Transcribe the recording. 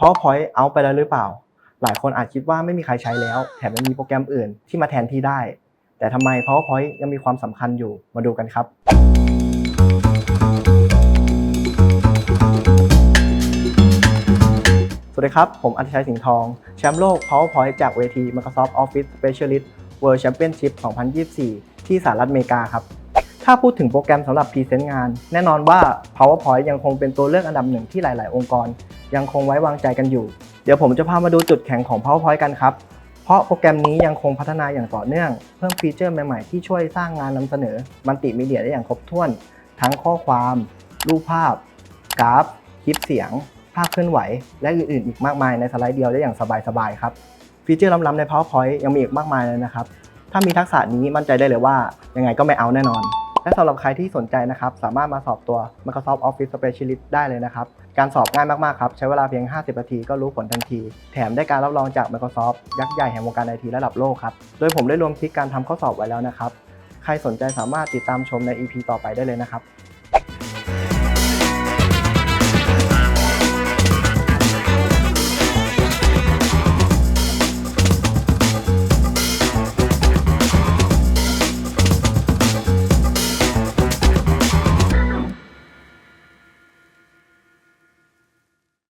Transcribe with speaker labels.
Speaker 1: PowerPoint เอาไปแล้วหรือเปล่า หลายคนอาจคิดว่าไม่มีใครใช้แล้ว แถมยังมีโปรแกรมอื่นที่มาแทนที่ได้ แต่ทำไม PowerPoint ยังมีความสำคัญอยู่มาดูกันครับ สวัสดีครับ ผมอธิชัยสิงห์ทอง แชมป์โลก PowerPoint จากเวที Microsoft Office Specialist World Championship 2024 ที่สหรัฐอเมริกาครับถ้าพูดถึงโปรแกรมสำหรับพรีเซนต์งาน แน่นอนว่า PowerPoint ยังคงเป็นตัวเลือกอันดับหนึ่งที่หลาย ๆ องค์กร ยังคงไว้วางใจกันอยู่ เดี๋ยวผมจะพามาดูจุดแข็งของ PowerPoint กันครับ เพราะโปรแกรมนี้ยังคงพัฒนาอย่างต่อเนื่อง เพิ่มฟีเจอร์ใหม่ๆที่ช่วยสร้างงานนำเสนอมัลติมีเดียได้อย่างครบถ้วน ทั้งข้อความ รูปภาพ กราฟ คลิปเสียง ภาพเคลื่อนไหว และอื่นๆ อีกมากมายในสไลด์เดียวได้อย่างสบายๆครับ ฟีเจอร์ล้ำๆใน PowerPoint ยังมีอีกมากมายเลยนะครับ ถ้ามีทักษะนี้มั่นใจได้เลยว่ายังไงก็ไม่เอาแน่นอน และสำหรับใครที่สนใจนะครับ สามารถมาสอบตัว Microsoft Office Specialist ได้เลยนะครับ การสอบง่ายมากๆครับ ใช้เวลาเพียง 50 นาทีก็รู้ผลทันที แถมได้การรับรองจาก Microsoft ยักษ์ใหญ่แห่งวงการไอทีระดับโลกครับ โดยผมได้รวมคลิปการทำข้อสอบไว้แล้วนะครับ ใครสนใจสามารถติดตามชมใน EP ต่อไปได้เลยนะครับ